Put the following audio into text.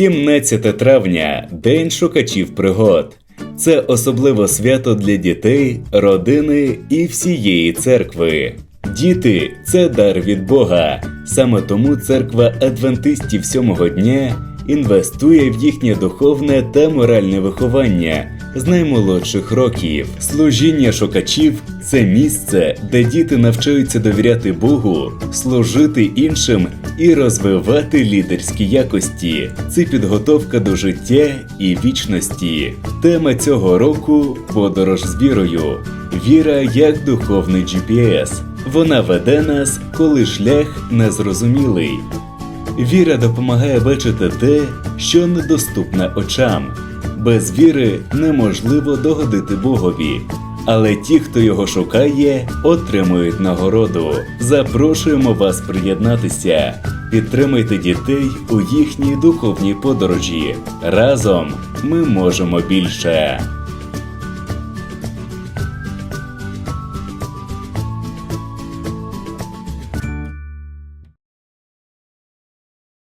17 травня День шукачів пригод. Це особливо свято для дітей, родини і всієї церкви. Діти це дар від Бога. Саме тому церква адвентистів сьомого дня інвестує в їхнє духовне та моральне виховання з наймолодших років. Служіння шукачів це місце, де діти навчаються довіряти Богу, служити іншим і розвивати лідерські якості. Це підготовка до життя і вічності. Тема цього року подорож з вірою. Віра як духовний GPS. Вона веде нас, коли шлях незрозумілий. Віра допомагає бачити те, що недоступне очам. Без віри неможливо догодити Богові. Але ті, хто його шукає, отримують нагороду. Запрошуємо вас приєднатися. Підтримайте дітей у їхній духовній подорожі. Разом ми можемо більше.